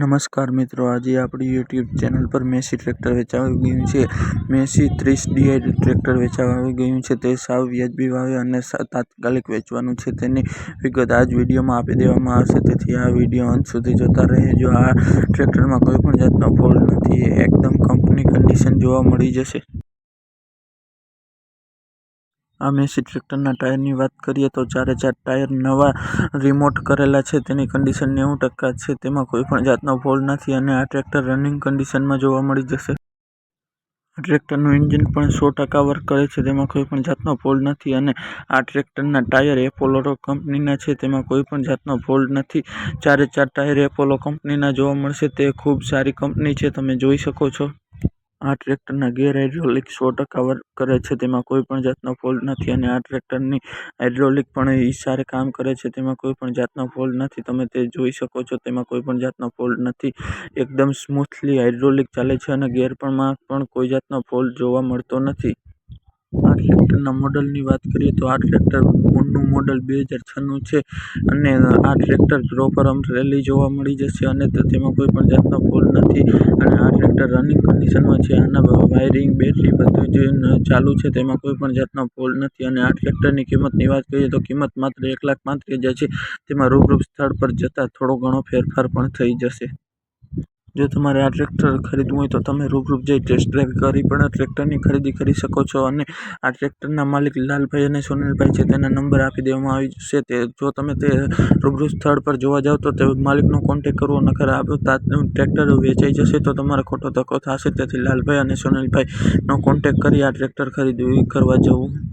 નમસ્કાર મિત્રો, આજે આપણી યુટ્યુબ ચેનલ પર મેસી ટ્રેક્ટર વેચાવાઈ ગયું છે. મેસી ત્રીસ ડીઆઈ ટ્રેક્ટર વેચાવા આવી ગયું છે. તે સાવ વ્યાજબી ભાવે અને તાત્કાલિક વેચવાનું છે. તેની વિગત આ જ વિડીયોમાં આપી દેવામાં આવશે. તેથી આ વીડિયો અંત સુધી જોતા રહેજો. આ ટ્રેક્ટરમાં કોઈ પણ જાતનો ફોલ્ટ નથી. એકદમ કંપની કન્ડિશન જોવા મળી જશે. આ મેસી ટ્રેક્ટરના ટાયરની વાત કરીએ તો ચારે ચાર ટાયર નવા રિમોટ કરેલા છે તેની કન્ડિશન નેવું ટકા છે. તેમાં કોઈ પણ જાતનો ફોલ્ટ નથી અને આ ટ્રેક્ટર રનિંગ કન્ડિશનમાં જોવા મળી જશે. આ ટ્રેક્ટરનું એન્જિન પણ સો ટકા વર્ક કરે છે. તેમાં કોઈ પણ જાતનો ફોલ્ટ નથી અને આ ટ્રેક્ટરના ટાયર એપોલો કંપનીના છે. તેમાં કોઈ પણ જાતનો ફોલ્ટ નથી. ચારે ચાર ટાયર એપોલો કંપનીના જોવા મળશે. તે ખૂબ સારી કંપની છે. તમે જોઈ શકો છો. આ ટ્રેક્ટરના ગેર હાઇડ્રોલિક સો ટકા વર્ક કરે છે. તેમાં કોઈ પણ જાતનો ફોલ્ટ નથી અને આ ટ્રેક્ટરની હાઇડ્રોલિક પણ ઇશારે કામ કરે છે. તેમાં કોઈ પણ જાતનો ફોલ્ટ નથી. તમે તે જોઈ શકો છો. તેમાં કોઈ પણ જાતનો ફોલ્ટ નથી. એકદમ સ્મૂથલી હાઇડ્રોલિક ચાલે છે અને ગેરમાં પણ કોઈ જાતનો ફોલ્ટ જોવા મળતો નથી. આ ટ્રેક્ટરના મોડલની વાત કરીએ તો આ ટ્રેક્ટરનું મોડલ બે હજાર છનું છે અને આ ટ્રેક્ટર પ્રોપર રેલી જોવા મળી જશે અને તેમાં કોઈ પણ જાતનો ફોલ્ટ નથી. અને આ ટ્રેક્ટર રનિંગ કન્ડિશનમાં છે. આના વાયરિંગ બેટરી બધું જ ચાલુ છે. તેમાં કોઈ પણ જાતનો ફોલ્ટ નથી. અને આ ટ્રેક્ટરની કિંમતની વાત કરીએ તો કિંમત માત્ર એક લાખ પાંત્રીસ હજાર છે. તેમાં રૂબરૂ સ્થળ પર જતાં થોડો ઘણો ફેરફાર પણ થઈ જશે. જો તમારે આ ટ્રેક્ટર ખરીદવું હોય તો તમે રૂબરૂ જઈ ટેસ્ટ ડ્રાઈવ કરી પણ ટ્રેક્ટરની ખરીદી કરી શકો છો અને આ ટ્રેક્ટરના માલિક લાલભાઈ અને સુનિલભાઈ છે, તેના નંબર આપી દેવામાં આવી જશે. તે જો તમે તે રૂબરૂ સ્થળ પર જોવા જાઓ તો તે માલિકનો કોન્ટેક કરવો, નકર આ ટ્રેક્ટર વેચાઈ જશે તો તમારે ખોટો ધક્કો થશે. તેથી લાલભાઈ અને સુનિલભાઈનો કોન્ટેક કરી આ ટ્રેક્ટર ખરીદી કરવા જવું.